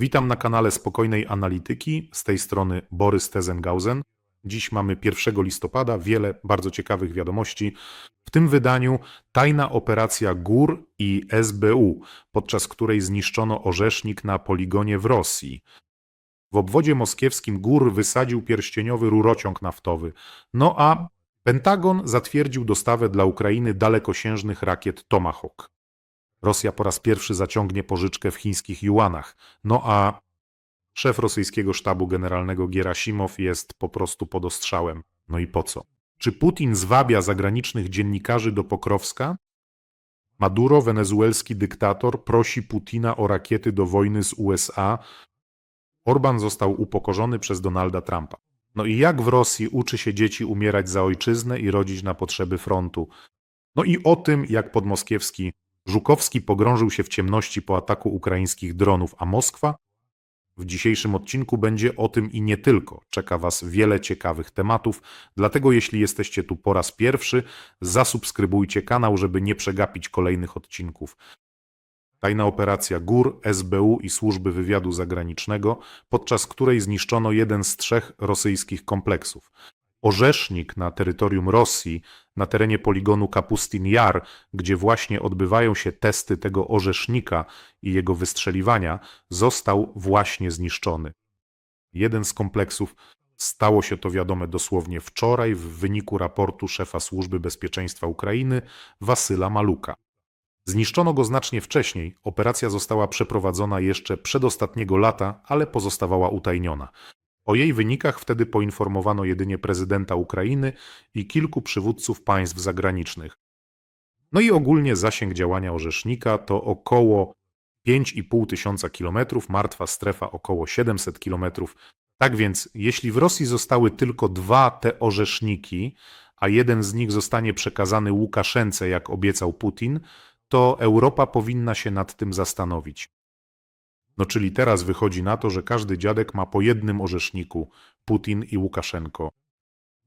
Witam na kanale Spokojnej Analityki. Z tej strony Borys Tezenhausen. Dziś mamy 1 listopada, wiele bardzo ciekawych wiadomości. W tym wydaniu tajna operacja GÓR i SBU, podczas której zniszczono orzesznik na poligonie w Rosji. W obwodzie moskiewskim GÓR wysadził pierścieniowy rurociąg naftowy. No a Pentagon zatwierdził dostawę dla Ukrainy dalekosiężnych rakiet Tomahawk. Rosja po raz pierwszy zaciągnie pożyczkę w chińskich juanach. No a szef rosyjskiego sztabu generalnego Gierasimow jest po prostu pod ostrzałem. No i po co? Czy Putin zwabia zagranicznych dziennikarzy do Pokrowska? Maduro, wenezuelski dyktator, prosi Putina o rakiety do wojny z USA. Orban został upokorzony przez Donalda Trumpa. No i jak w Rosji uczy się dzieci umierać za ojczyznę i rodzić na potrzeby frontu? No i o tym, jak podmoskiewski Żukowski pogrążył się w ciemności po ataku ukraińskich dronów, a Moskwa? W dzisiejszym odcinku będzie o tym i nie tylko. Czeka Was wiele ciekawych tematów, dlatego jeśli jesteście tu po raz pierwszy, zasubskrybujcie kanał, żeby nie przegapić kolejnych odcinków. Tajna operacja GÓR, SBU i służby wywiadu zagranicznego, podczas której zniszczono jeden z trzech rosyjskich kompleksów. Orzesznik na terytorium Rosji, na terenie poligonu Kapustin Jar, gdzie właśnie odbywają się testy tego orzesznika i jego wystrzeliwania, został właśnie zniszczony. Jeden z kompleksów stało się to wiadome dosłownie wczoraj w wyniku raportu szefa Służby Bezpieczeństwa Ukrainy Wasyla Maluka. Zniszczono go znacznie wcześniej, operacja została przeprowadzona jeszcze przedostatniego lata, ale pozostawała utajniona. O jej wynikach wtedy poinformowano jedynie prezydenta Ukrainy i kilku przywódców państw zagranicznych. No i ogólnie zasięg działania orzesznika to około 5,5 tysiąca kilometrów, martwa strefa około 700 kilometrów. Tak więc, jeśli w Rosji zostały tylko dwa te orzeszniki, a jeden z nich zostanie przekazany Łukaszence, jak obiecał Putin, to Europa powinna się nad tym zastanowić. No czyli teraz wychodzi na to, że każdy dziadek ma po jednym orzeszniku Putin i Łukaszenko.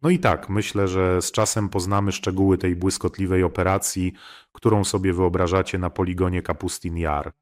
No i tak, myślę, że z czasem poznamy szczegóły tej błyskotliwej operacji, którą sobie wyobrażacie na poligonie Kapustin Jar.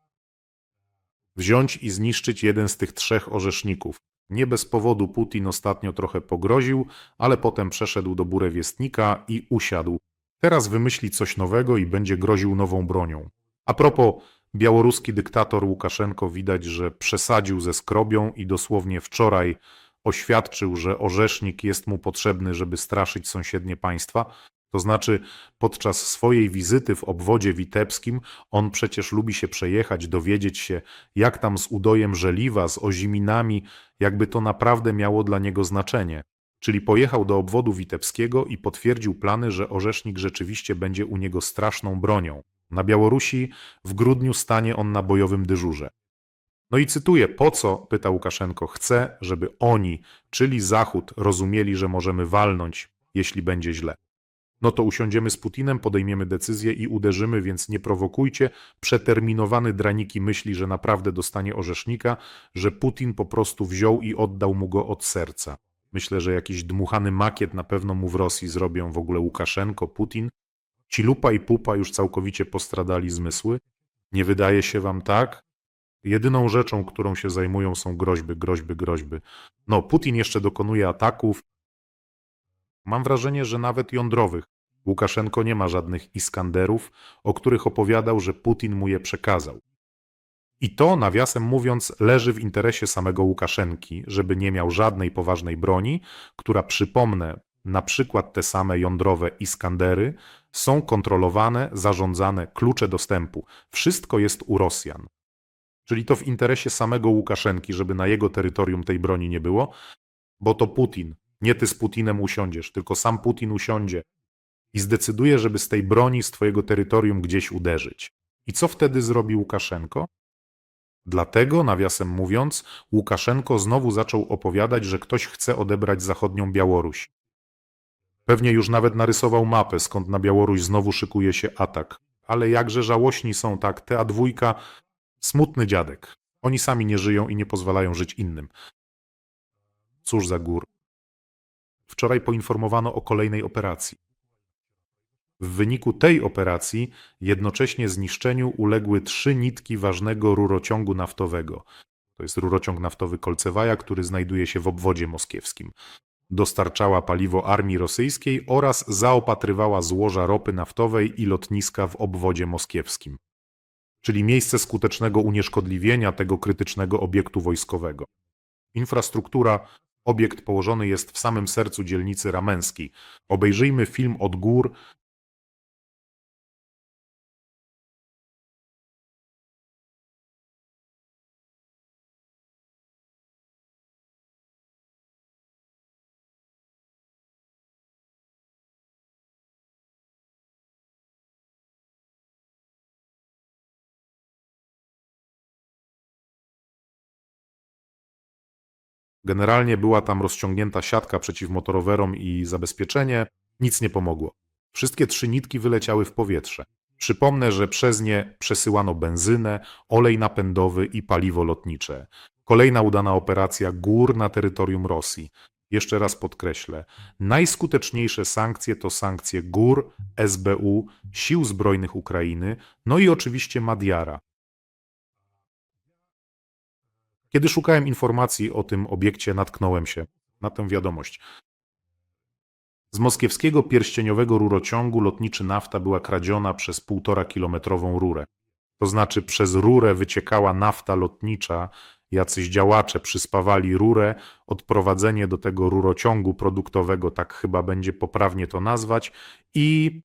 Wziąć i zniszczyć jeden z tych trzech orzeszników. Nie bez powodu Putin ostatnio trochę pogroził, ale potem przeszedł do burewiestnika i usiadł. Teraz wymyśli coś nowego i będzie groził nową bronią. A propos, Białoruski dyktator Łukaszenko widać, że przesadził ze skrobią i dosłownie wczoraj oświadczył, że orzesznik jest mu potrzebny, żeby straszyć sąsiednie państwa. To znaczy, podczas swojej wizyty w obwodzie witebskim, on przecież lubi się przejechać, dowiedzieć się, jak tam z udojem żeliwa, z oziminami, jakby to naprawdę miało dla niego znaczenie. Czyli pojechał do obwodu witebskiego i potwierdził plany, że orzesznik rzeczywiście będzie u niego straszną bronią. Na Białorusi w grudniu stanie on na bojowym dyżurze. No i cytuję, po co, pyta Łukaszenko, chce, żeby oni, czyli Zachód, rozumieli, że możemy walnąć, jeśli będzie źle. No to usiądziemy z Putinem, podejmiemy decyzję i uderzymy, więc nie prowokujcie. Przeterminowany Draniki myśli, że naprawdę dostanie orzesznika, że Putin po prostu wziął i oddał mu go od serca. Myślę, że jakiś dmuchany makiet na pewno mu w Rosji zrobią w ogóle Łukaszenko, Putin, Ci lupa i pupa już całkowicie postradali zmysły? Nie wydaje się wam tak? Jedyną rzeczą, którą się zajmują są groźby, groźby, groźby. No, Putin jeszcze dokonuje ataków. Mam wrażenie, że nawet jądrowych. Łukaszenko nie ma żadnych Iskanderów, o których opowiadał, że Putin mu je przekazał. I to, nawiasem mówiąc, leży w interesie samego Łukaszenki, żeby nie miał żadnej poważnej broni, która, przypomnę, na przykład te same jądrowe Iskandery, są kontrolowane, zarządzane, klucze dostępu. Wszystko jest u Rosjan. Czyli to w interesie samego Łukaszenki, żeby na jego terytorium tej broni nie było, bo to Putin. Nie ty z Putinem usiądziesz, tylko sam Putin usiądzie i zdecyduje, żeby z tej broni z twojego terytorium gdzieś uderzyć. I co wtedy zrobi Łukaszenko? Dlatego, nawiasem mówiąc, Łukaszenko znowu zaczął opowiadać, że ktoś chce odebrać zachodnią Białoruś. Pewnie już nawet narysował mapę, skąd na Białoruś znowu szykuje się atak. Ale jakże żałośni są tak, te a dwójka, smutny dziadek. Oni sami nie żyją i nie pozwalają żyć innym. Cóż za gór. Wczoraj poinformowano o kolejnej operacji. W wyniku tej operacji jednocześnie zniszczeniu uległy trzy nitki ważnego rurociągu naftowego. To jest rurociąg naftowy Kolcewaja, który znajduje się w obwodzie moskiewskim. Dostarczała paliwo armii rosyjskiej oraz zaopatrywała złoża ropy naftowej i lotniska w obwodzie moskiewskim, czyli miejsce skutecznego unieszkodliwienia tego krytycznego obiektu wojskowego. Infrastruktura, obiekt położony jest w samym sercu dzielnicy Ramenskiej. Obejrzyjmy film od gór Generalnie była tam rozciągnięta siatka przeciwmotorowerom i zabezpieczenie. Nic nie pomogło. Wszystkie trzy nitki wyleciały w powietrze. Przypomnę, że przez nie przesyłano benzynę, olej napędowy i paliwo lotnicze. Kolejna udana operacja gór na terytorium Rosji. Jeszcze raz podkreślę, najskuteczniejsze sankcje to sankcje gór, SBU, Sił Zbrojnych Ukrainy, no i oczywiście Madiara. Kiedy szukałem informacji o tym obiekcie, natknąłem się na tę wiadomość. Z moskiewskiego pierścieniowego rurociągu lotniczy nafta była kradziona przez półtora kilometrową rurę. To znaczy przez rurę wyciekała nafta lotnicza, jacyś działacze przyspawali rurę, odprowadzenie do tego rurociągu produktowego, tak chyba będzie poprawnie to nazwać, i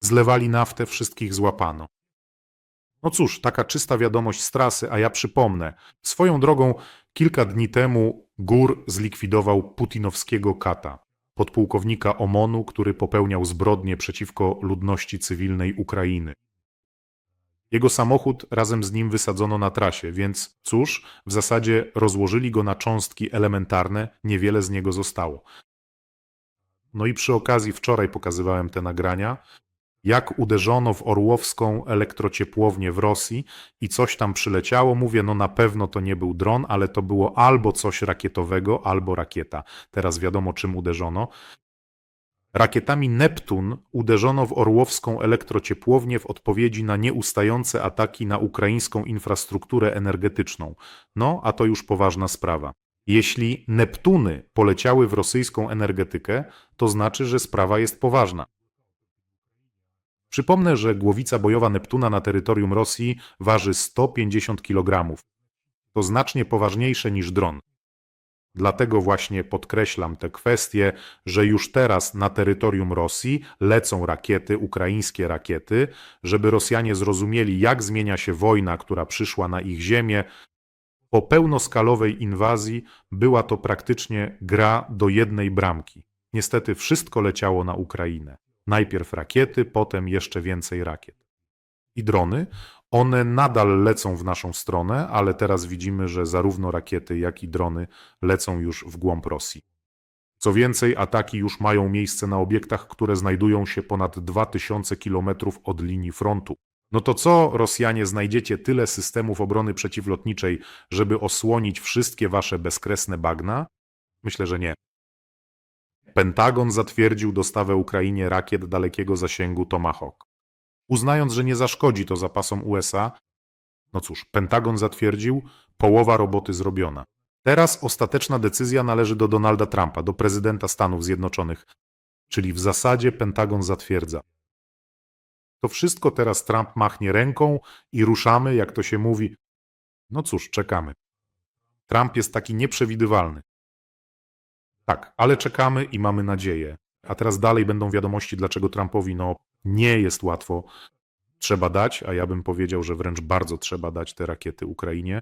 zlewali naftę, wszystkich złapano. No cóż, taka czysta wiadomość z trasy, a ja przypomnę. Swoją drogą, kilka dni temu Gór zlikwidował putinowskiego kata, podpułkownika OMON-u, który popełniał zbrodnie przeciwko ludności cywilnej Ukrainy. Jego samochód razem z nim wysadzono na trasie, więc cóż, w zasadzie rozłożyli go na cząstki elementarne, niewiele z niego zostało. No i przy okazji wczoraj pokazywałem te nagrania jak uderzono w orłowską elektrociepłownię w Rosji i coś tam przyleciało. Mówię, no na pewno to nie był dron, ale to było albo coś rakietowego, albo rakieta. Teraz wiadomo, czym uderzono. Rakietami Neptun uderzono w orłowską elektrociepłownię w odpowiedzi na nieustające ataki na ukraińską infrastrukturę energetyczną. No, a to już poważna sprawa. Jeśli Neptuny poleciały w rosyjską energetykę, to znaczy, że sprawa jest poważna. Przypomnę, że głowica bojowa Neptuna na terytorium Rosji waży 150 kg. To znacznie poważniejsze niż dron. Dlatego właśnie podkreślam tę kwestię, że już teraz na terytorium Rosji lecą rakiety, ukraińskie rakiety, żeby Rosjanie zrozumieli, jak zmienia się wojna, która przyszła na ich ziemię. Po pełnoskalowej inwazji była to praktycznie gra do jednej bramki. Niestety wszystko leciało na Ukrainę. Najpierw rakiety, potem jeszcze więcej rakiet. I drony, one nadal lecą w naszą stronę, ale teraz widzimy, że zarówno rakiety, jak i drony lecą już w głąb Rosji. Co więcej, ataki już mają miejsce na obiektach, które znajdują się ponad 2000 km od linii frontu. No to co, Rosjanie, znajdziecie tyle systemów obrony przeciwlotniczej, żeby osłonić wszystkie wasze bezkresne bagna? Myślę, że nie. Pentagon zatwierdził dostawę Ukrainie rakiet dalekiego zasięgu Tomahawk. Uznając, że nie zaszkodzi to zapasom USA, no cóż, Pentagon zatwierdził, połowa roboty zrobiona. Teraz ostateczna decyzja należy do Donalda Trumpa, do prezydenta Stanów Zjednoczonych, czyli w zasadzie Pentagon zatwierdza. To wszystko teraz Trump machnie ręką i ruszamy, jak to się mówi. No cóż, czekamy. Trump jest taki nieprzewidywalny. Tak, ale czekamy i mamy nadzieję. A teraz dalej będą wiadomości, dlaczego Trumpowi no, nie jest łatwo. Trzeba dać, a ja bym powiedział, że wręcz bardzo trzeba dać te rakiety Ukrainie.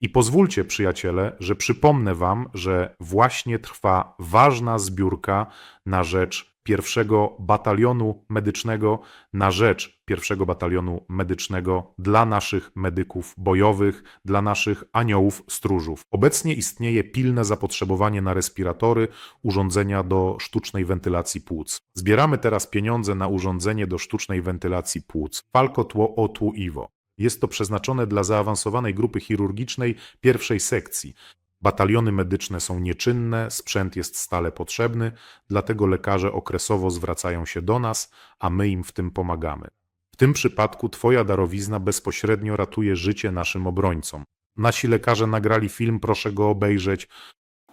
I pozwólcie, przyjaciele, że przypomnę Wam, że właśnie trwa ważna zbiórka na rzecz pierwszego batalionu medycznego na rzecz pierwszego batalionu medycznego dla naszych medyków bojowych, dla naszych aniołów stróżów. Obecnie istnieje pilne zapotrzebowanie na respiratory, urządzenia do sztucznej wentylacji płuc. Zbieramy teraz pieniądze na urządzenie do sztucznej wentylacji płuc. Falco Tło Otwu Iwo. Jest to przeznaczone dla zaawansowanej grupy chirurgicznej pierwszej sekcji. Bataliony medyczne są nieczynne, sprzęt jest stale potrzebny, dlatego lekarze okresowo zwracają się do nas, a my im w tym pomagamy. W tym przypadku Twoja darowizna bezpośrednio ratuje życie naszym obrońcom. Nasi lekarze nagrali film, proszę go obejrzeć.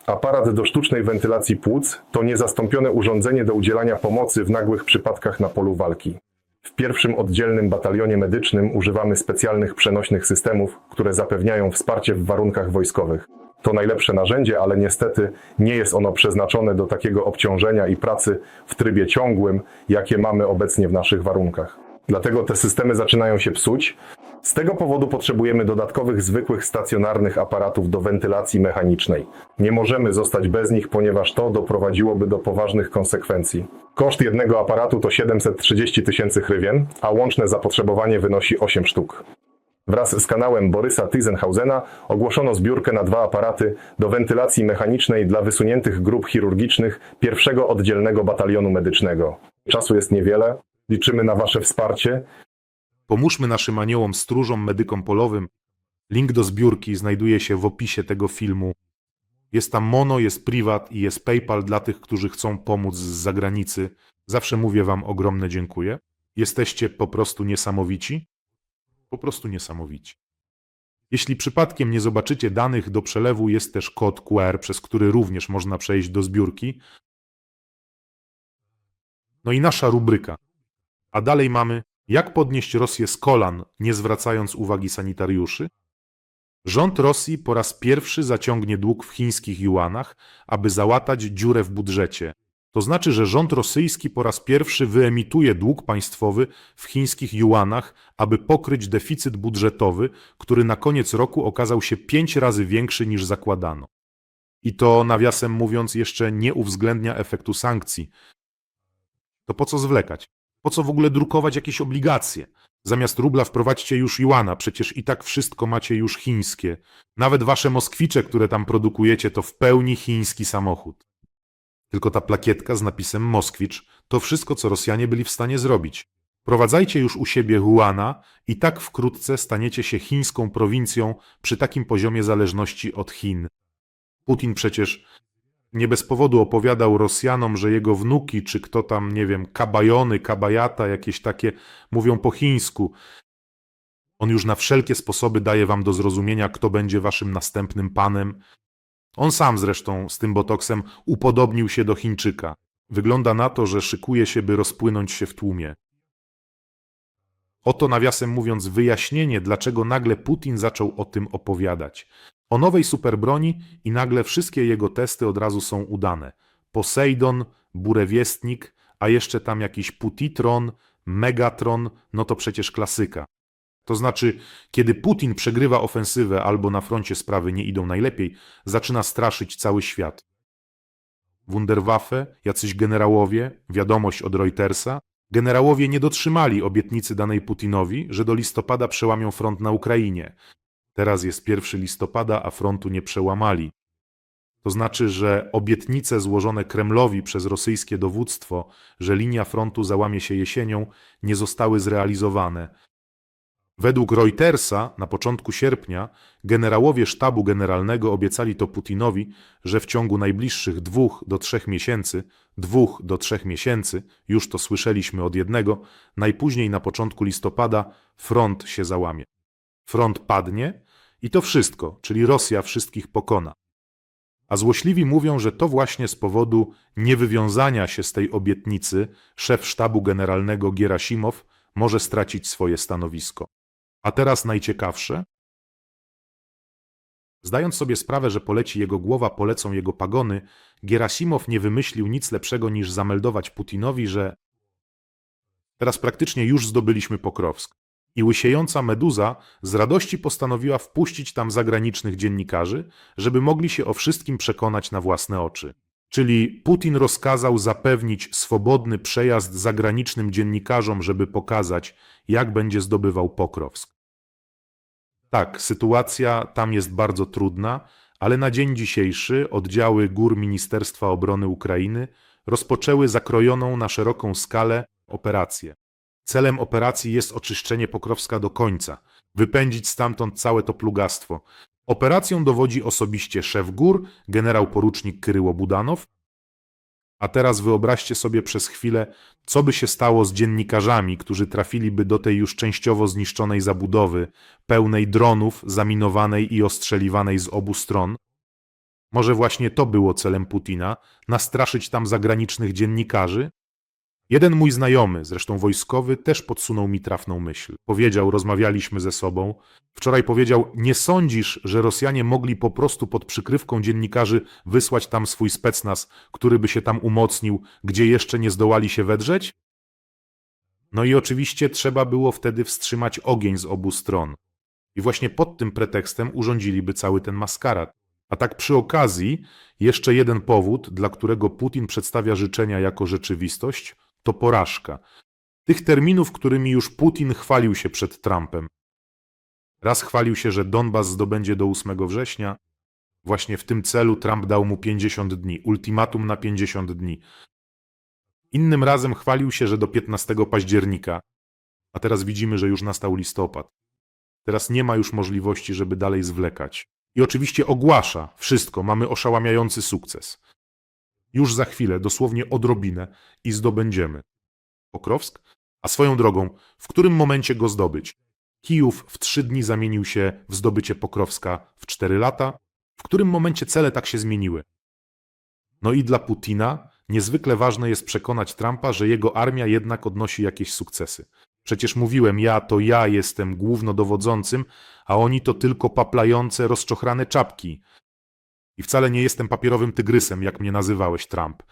Aparat do sztucznej wentylacji płuc to niezastąpione urządzenie do udzielania pomocy w nagłych przypadkach na polu walki. W pierwszym oddzielnym batalionie medycznym używamy specjalnych przenośnych systemów, które zapewniają wsparcie w warunkach wojskowych. To najlepsze narzędzie, ale niestety nie jest ono przeznaczone do takiego obciążenia i pracy w trybie ciągłym, jakie mamy obecnie w naszych warunkach. Dlatego te systemy zaczynają się psuć. Z tego powodu potrzebujemy dodatkowych zwykłych stacjonarnych aparatów do wentylacji mechanicznej. Nie możemy zostać bez nich, ponieważ to doprowadziłoby do poważnych konsekwencji. Koszt jednego aparatu to 730 tysięcy hrywien, a łączne zapotrzebowanie wynosi 8 sztuk. Wraz z kanałem Borysa Tyzenhausena ogłoszono zbiórkę na dwa aparaty do wentylacji mechanicznej dla wysuniętych grup chirurgicznych pierwszego oddzielnego batalionu medycznego. Czasu jest niewiele. Liczymy na Wasze wsparcie. Pomóżmy naszym aniołom stróżom, medykom polowym. Link do zbiórki znajduje się w opisie tego filmu. Jest tam Mono, jest Privat i jest PayPal dla tych, którzy chcą pomóc z zagranicy. Zawsze mówię Wam ogromne dziękuję. Jesteście po prostu niesamowici. Po prostu niesamowici. Jeśli przypadkiem nie zobaczycie danych do przelewu, jest też kod QR, przez który również można przejść do zbiórki. No i nasza rubryka. A dalej mamy jak podnieść Rosję z kolan, nie zwracając uwagi sanitariuszy? Rząd Rosji po raz pierwszy zaciągnie dług w chińskich juanach, aby załatać dziurę w budżecie. To znaczy, że rząd rosyjski po raz pierwszy wyemituje dług państwowy w chińskich juanach, aby pokryć deficyt budżetowy, który na koniec roku okazał się pięć razy większy niż zakładano. I to, nawiasem mówiąc, jeszcze nie uwzględnia efektu sankcji. To po co zwlekać? Po co w ogóle drukować jakieś obligacje? Zamiast rubla wprowadźcie już juana, przecież i tak wszystko macie już chińskie. Nawet wasze moskwicze, które tam produkujecie, to w pełni chiński samochód. Tylko ta plakietka z napisem Moskwicz to wszystko, co Rosjanie byli w stanie zrobić. Prowadzajcie już u siebie juana i tak wkrótce staniecie się chińską prowincją przy takim poziomie zależności od Chin. Putin przecież nie bez powodu opowiadał Rosjanom, że jego wnuki, czy kto tam, nie wiem, kabajony, kabajata, jakieś takie, mówią po chińsku. On już na wszelkie sposoby daje wam do zrozumienia, kto będzie waszym następnym panem. On sam zresztą z tym botoksem upodobnił się do Chińczyka. Wygląda na to, że szykuje się, by rozpłynąć się w tłumie. Oto nawiasem mówiąc wyjaśnienie, dlaczego nagle Putin zaczął o tym opowiadać. O nowej superbroni i nagle wszystkie jego testy od razu są udane. Poseidon, Burewiestnik, a jeszcze tam jakiś Putitron, Megatron, no to przecież klasyka. To znaczy, kiedy Putin przegrywa ofensywę albo na froncie sprawy nie idą najlepiej, zaczyna straszyć cały świat. Wunderwaffe, jacyś generałowie, wiadomość od Reutersa, generałowie nie dotrzymali obietnicy danej Putinowi, że do listopada przełamią front na Ukrainie. Teraz jest 1 listopada, a frontu nie przełamali. To znaczy, że obietnice złożone Kremlowi przez rosyjskie dowództwo, że linia frontu załamie się jesienią, nie zostały zrealizowane. Według Reutersa na początku sierpnia generałowie sztabu generalnego obiecali to Putinowi, że w ciągu najbliższych dwóch do trzech miesięcy, dwóch do trzech miesięcy, już to słyszeliśmy od jednego, najpóźniej na początku listopada front się załamie. Front padnie i to wszystko, czyli Rosja wszystkich pokona. A złośliwi mówią, że to właśnie z powodu niewywiązania się z tej obietnicy szef sztabu generalnego Gierasimow może stracić swoje stanowisko. A teraz najciekawsze. Zdając sobie sprawę, że poleci jego głowa, polecą jego pagony, Gierasimow nie wymyślił nic lepszego niż zameldować Putinowi, że teraz praktycznie już zdobyliśmy Pokrowsk. I łysiejąca meduza z radości postanowiła wpuścić tam zagranicznych dziennikarzy, żeby mogli się o wszystkim przekonać na własne oczy. Czyli Putin rozkazał zapewnić swobodny przejazd zagranicznym dziennikarzom, żeby pokazać, jak będzie zdobywał Pokrowsk. Tak, sytuacja tam jest bardzo trudna, ale na dzień dzisiejszy oddziały gór Ministerstwa Obrony Ukrainy rozpoczęły zakrojoną na szeroką skalę operację. Celem operacji jest oczyszczenie Pokrowska do końca, wypędzić stamtąd całe to plugastwo. Operacją dowodzi osobiście szef gór, generał porucznik Kryło Budanow, A teraz wyobraźcie sobie przez chwilę, co by się stało z dziennikarzami, którzy trafiliby do tej już częściowo zniszczonej zabudowy, pełnej dronów, zaminowanej i ostrzeliwanej z obu stron. Może właśnie to było celem Putina nastraszyć tam zagranicznych dziennikarzy? Jeden mój znajomy, zresztą wojskowy, też podsunął mi trafną myśl. Powiedział, rozmawialiśmy ze sobą. Wczoraj powiedział: Nie sądzisz, że Rosjanie mogli po prostu pod przykrywką dziennikarzy wysłać tam swój specnaz, który by się tam umocnił, gdzie jeszcze nie zdołali się wedrzeć? No i oczywiście trzeba było wtedy wstrzymać ogień z obu stron. I właśnie pod tym pretekstem urządziliby cały ten maskarad. A tak przy okazji, jeszcze jeden powód, dla którego Putin przedstawia życzenia jako rzeczywistość, to porażka. Tych terminów, którymi już Putin chwalił się przed Trumpem. Raz chwalił się, że Donbas zdobędzie do 8 września. Właśnie w tym celu Trump dał mu 50 dni, ultimatum na 50 dni. Innym razem chwalił się, że do 15 października, a teraz widzimy, że już nastał listopad. Teraz nie ma już możliwości, żeby dalej zwlekać. I oczywiście ogłasza wszystko, mamy oszałamiający sukces. Już za chwilę, dosłownie odrobinę i zdobędziemy. Pokrowsk? A swoją drogą, w którym momencie go zdobyć? Kijów w trzy dni zamienił się w zdobycie Pokrowska w cztery lata? W którym momencie cele tak się zmieniły? No i dla Putina niezwykle ważne jest przekonać Trumpa, że jego armia jednak odnosi jakieś sukcesy. Przecież mówiłem, ja to ja jestem głównodowodzącym, a oni to tylko paplające, rozczochrane czapki. I wcale nie jestem papierowym tygrysem, jak mnie nazywałeś, Trump.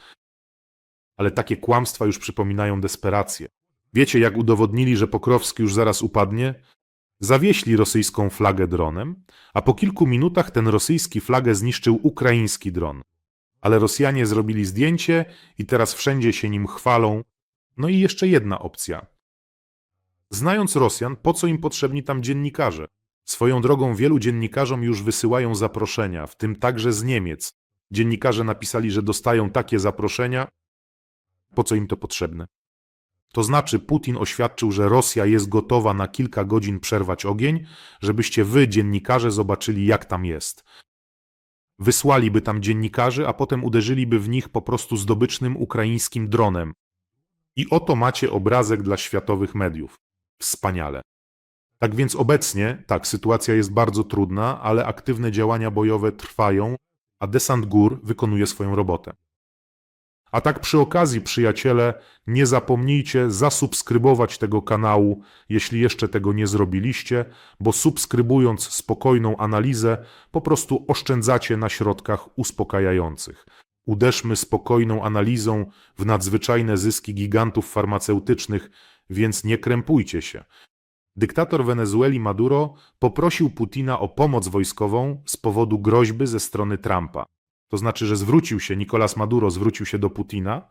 Ale takie kłamstwa już przypominają desperację. Wiecie, jak udowodnili, że Pokrowski już zaraz upadnie? Zawieśli rosyjską flagę dronem, a po kilku minutach ten rosyjski flagę zniszczył ukraiński dron. Ale Rosjanie zrobili zdjęcie i teraz wszędzie się nim chwalą. No i jeszcze jedna opcja. Znając Rosjan, po co im potrzebni tam dziennikarze? Swoją drogą wielu dziennikarzom już wysyłają zaproszenia, w tym także z Niemiec. Dziennikarze napisali, że dostają takie zaproszenia. Po co im to potrzebne? To znaczy, Putin oświadczył, że Rosja jest gotowa na kilka godzin przerwać ogień, żebyście wy, dziennikarze, zobaczyli, jak tam jest. Wysłaliby tam dziennikarzy, a potem uderzyliby w nich po prostu zdobycznym ukraińskim dronem. I oto macie obrazek dla światowych mediów. Wspaniale. Tak więc obecnie, tak, sytuacja jest bardzo trudna, ale aktywne działania bojowe trwają, a desant gór wykonuje swoją robotę. A tak przy okazji, przyjaciele, nie zapomnijcie zasubskrybować tego kanału, jeśli jeszcze tego nie zrobiliście, bo subskrybując spokojną analizę, po prostu oszczędzacie na środkach uspokajających. Uderzmy spokojną analizą w nadzwyczajne zyski gigantów farmaceutycznych, więc nie krępujcie się. Dyktator Wenezueli Maduro poprosił Putina o pomoc wojskową z powodu groźby ze strony Trumpa. To znaczy, że zwrócił się, Nicolas Maduro zwrócił się do Putina.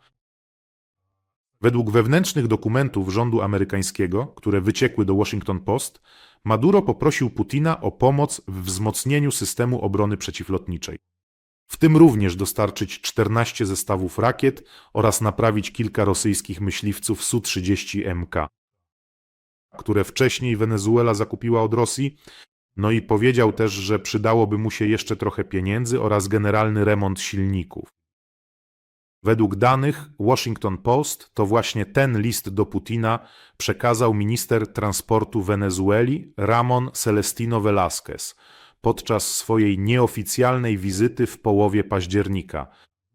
Według wewnętrznych dokumentów rządu amerykańskiego, które wyciekły do Washington Post, Maduro poprosił Putina o pomoc w wzmocnieniu systemu obrony przeciwlotniczej. W tym również dostarczyć 14 zestawów rakiet oraz naprawić kilka rosyjskich myśliwców Su-30MK które wcześniej Wenezuela zakupiła od Rosji. No i powiedział też, że przydałoby mu się jeszcze trochę pieniędzy oraz generalny remont silników. Według danych Washington Post to właśnie ten list do Putina przekazał minister transportu Wenezueli Ramon Celestino Velázquez podczas swojej nieoficjalnej wizyty w połowie października.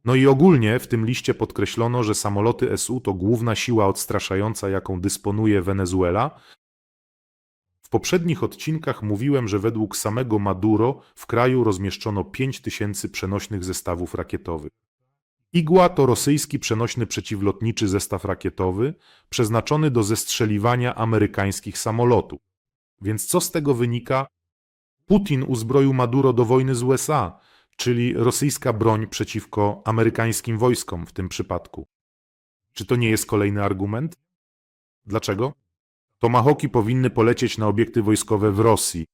No i ogólnie w tym liście podkreślono, że samoloty SU to główna siła odstraszająca, jaką dysponuje Wenezuela. W poprzednich odcinkach mówiłem, że według samego Maduro w kraju rozmieszczono 5 tysięcy przenośnych zestawów rakietowych. Igła to rosyjski przenośny przeciwlotniczy zestaw rakietowy przeznaczony do zestrzeliwania amerykańskich samolotów. Więc co z tego wynika? Putin uzbroił Maduro do wojny z USA, czyli rosyjska broń przeciwko amerykańskim wojskom w tym przypadku. Czy to nie jest kolejny argument? Dlaczego? Tomahawki powinny polecieć na obiekty wojskowe w Rosji.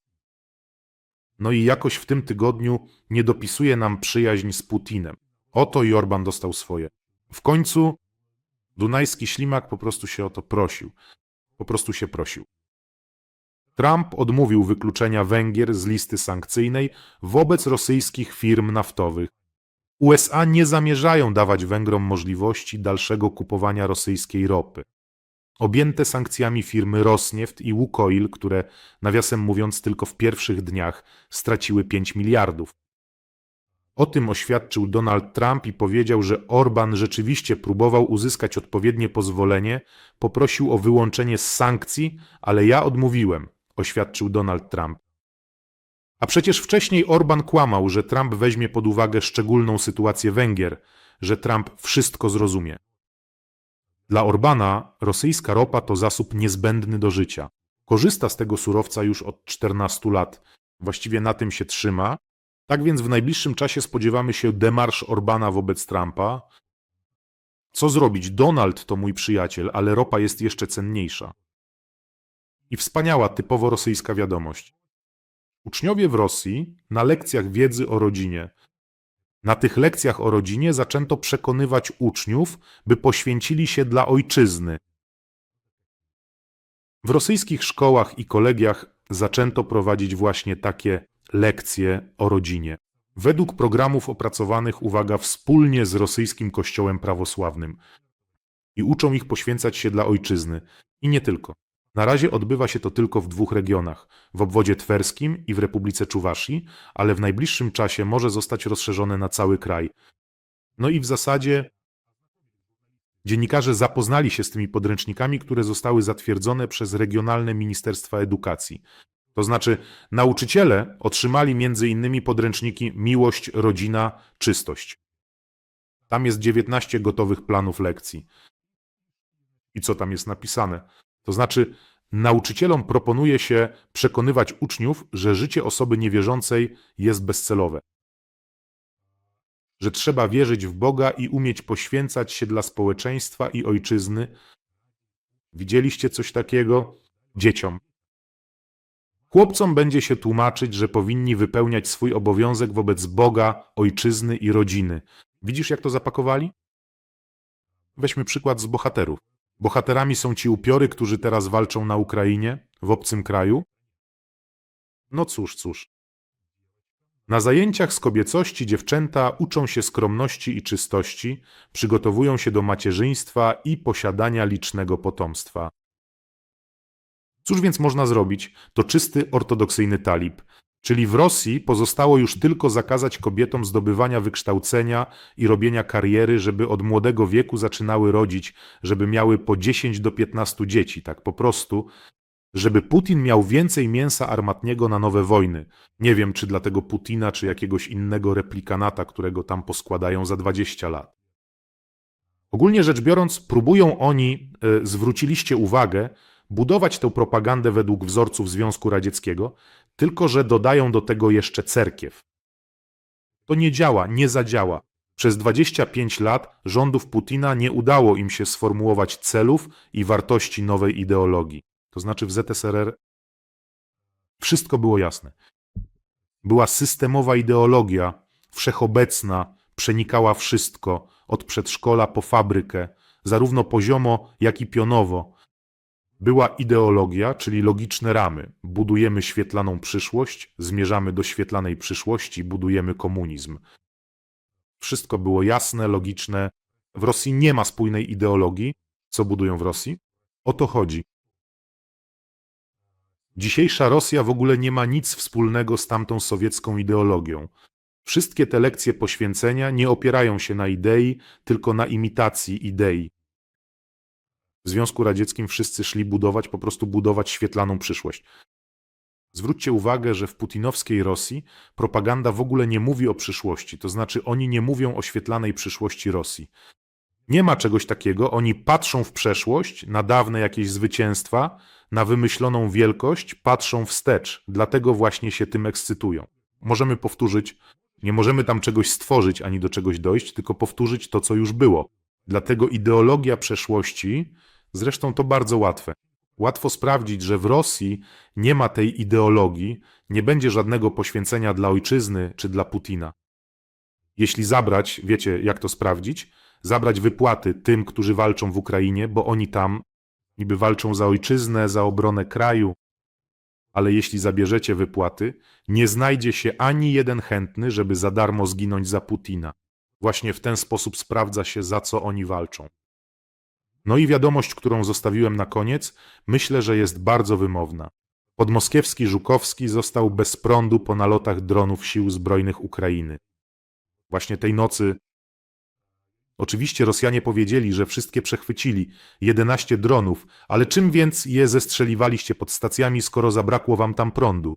No i jakoś w tym tygodniu nie dopisuje nam przyjaźń z Putinem. Oto i Orban dostał swoje. W końcu dunajski ślimak po prostu się o to prosił. Po prostu się prosił. Trump odmówił wykluczenia Węgier z listy sankcyjnej wobec rosyjskich firm naftowych. USA nie zamierzają dawać Węgrom możliwości dalszego kupowania rosyjskiej ropy. Objęte sankcjami firmy Rosnieft i Łukoil, które nawiasem mówiąc tylko w pierwszych dniach straciły 5 miliardów. O tym oświadczył Donald Trump i powiedział, że Orban rzeczywiście próbował uzyskać odpowiednie pozwolenie, poprosił o wyłączenie z sankcji, ale ja odmówiłem, oświadczył Donald Trump. A przecież wcześniej Orban kłamał, że Trump weźmie pod uwagę szczególną sytuację Węgier, że Trump wszystko zrozumie. Dla Orbana rosyjska ropa to zasób niezbędny do życia. Korzysta z tego surowca już od 14 lat. Właściwie na tym się trzyma. Tak więc w najbliższym czasie spodziewamy się demarsz Orbana wobec Trumpa. Co zrobić? Donald to mój przyjaciel, ale ropa jest jeszcze cenniejsza. I wspaniała, typowo rosyjska wiadomość. Uczniowie w Rosji na lekcjach wiedzy o rodzinie. Na tych lekcjach o rodzinie zaczęto przekonywać uczniów, by poświęcili się dla ojczyzny. W rosyjskich szkołach i kolegiach zaczęto prowadzić właśnie takie lekcje o rodzinie. Według programów opracowanych, uwaga, wspólnie z rosyjskim kościołem prawosławnym. I uczą ich poświęcać się dla ojczyzny. I nie tylko. Na razie odbywa się to tylko w dwóch regionach w obwodzie twerskim i w Republice Czuwaszy, ale w najbliższym czasie może zostać rozszerzone na cały kraj. No i w zasadzie dziennikarze zapoznali się z tymi podręcznikami, które zostały zatwierdzone przez regionalne ministerstwa edukacji. To znaczy, nauczyciele otrzymali między innymi podręczniki Miłość, Rodzina, Czystość. Tam jest 19 gotowych planów lekcji. I co tam jest napisane? To znaczy, nauczycielom proponuje się przekonywać uczniów, że życie osoby niewierzącej jest bezcelowe. Że trzeba wierzyć w Boga i umieć poświęcać się dla społeczeństwa i ojczyzny. Widzieliście coś takiego? Dzieciom. Chłopcom będzie się tłumaczyć, że powinni wypełniać swój obowiązek wobec Boga, ojczyzny i rodziny. Widzisz, jak to zapakowali? Weźmy przykład z bohaterów. Bohaterami są ci upiory, którzy teraz walczą na Ukrainie, w obcym kraju? No cóż, cóż. Na zajęciach z kobiecości dziewczęta uczą się skromności i czystości, przygotowują się do macierzyństwa i posiadania licznego potomstwa. Cóż więc można zrobić? To czysty ortodoksyjny talib. Czyli w Rosji pozostało już tylko zakazać kobietom zdobywania wykształcenia i robienia kariery, żeby od młodego wieku zaczynały rodzić, żeby miały po 10 do 15 dzieci, tak po prostu, żeby Putin miał więcej mięsa armatniego na nowe wojny. Nie wiem, czy dla tego Putina, czy jakiegoś innego replikanata, którego tam poskładają za 20 lat. Ogólnie rzecz biorąc, próbują oni, y, zwróciliście uwagę, budować tę propagandę według wzorców Związku Radzieckiego, tylko że dodają do tego jeszcze cerkiew. To nie działa, nie zadziała. Przez 25 lat rządów Putina nie udało im się sformułować celów i wartości nowej ideologii. To znaczy w ZSRR wszystko było jasne. Była systemowa ideologia, wszechobecna, przenikała wszystko, od przedszkola po fabrykę, zarówno poziomo, jak i pionowo. Była ideologia, czyli logiczne ramy. Budujemy świetlaną przyszłość, zmierzamy do świetlanej przyszłości, budujemy komunizm. Wszystko było jasne, logiczne. W Rosji nie ma spójnej ideologii. Co budują w Rosji? O to chodzi. Dzisiejsza Rosja w ogóle nie ma nic wspólnego z tamtą sowiecką ideologią. Wszystkie te lekcje poświęcenia nie opierają się na idei, tylko na imitacji idei. W Związku Radzieckim wszyscy szli budować, po prostu budować świetlaną przyszłość. Zwróćcie uwagę, że w putinowskiej Rosji propaganda w ogóle nie mówi o przyszłości, to znaczy oni nie mówią o świetlanej przyszłości Rosji. Nie ma czegoś takiego, oni patrzą w przeszłość, na dawne jakieś zwycięstwa, na wymyśloną wielkość, patrzą wstecz, dlatego właśnie się tym ekscytują. Możemy powtórzyć, nie możemy tam czegoś stworzyć ani do czegoś dojść, tylko powtórzyć to, co już było. Dlatego ideologia przeszłości, zresztą to bardzo łatwe. Łatwo sprawdzić, że w Rosji nie ma tej ideologii, nie będzie żadnego poświęcenia dla ojczyzny czy dla Putina. Jeśli zabrać, wiecie jak to sprawdzić? Zabrać wypłaty tym, którzy walczą w Ukrainie, bo oni tam niby walczą za ojczyznę, za obronę kraju, ale jeśli zabierzecie wypłaty, nie znajdzie się ani jeden chętny, żeby za darmo zginąć za Putina. Właśnie w ten sposób sprawdza się, za co oni walczą. No i wiadomość, którą zostawiłem na koniec, myślę, że jest bardzo wymowna. Podmoskiewski Żukowski został bez prądu po nalotach dronów sił zbrojnych Ukrainy. Właśnie tej nocy. Oczywiście Rosjanie powiedzieli, że wszystkie przechwycili 11 dronów, ale czym więc je zestrzeliwaliście pod stacjami, skoro zabrakło wam tam prądu?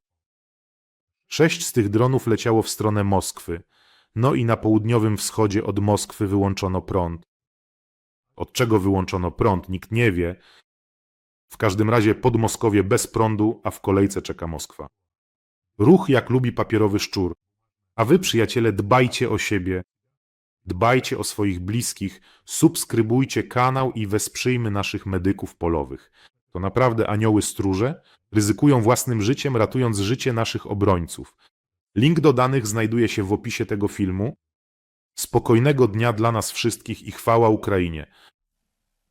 Sześć z tych dronów leciało w stronę Moskwy, no i na południowym wschodzie od Moskwy wyłączono prąd. Od czego wyłączono prąd, nikt nie wie. W każdym razie pod Moskowie bez prądu, a w kolejce czeka Moskwa. Ruch jak lubi papierowy szczur. A wy, przyjaciele, dbajcie o siebie, dbajcie o swoich bliskich, subskrybujcie kanał i wesprzyjmy naszych medyków polowych. To naprawdę anioły stróże, ryzykują własnym życiem, ratując życie naszych obrońców. Link do danych znajduje się w opisie tego filmu. Spokojnego dnia dla nas wszystkich i chwała Ukrainie.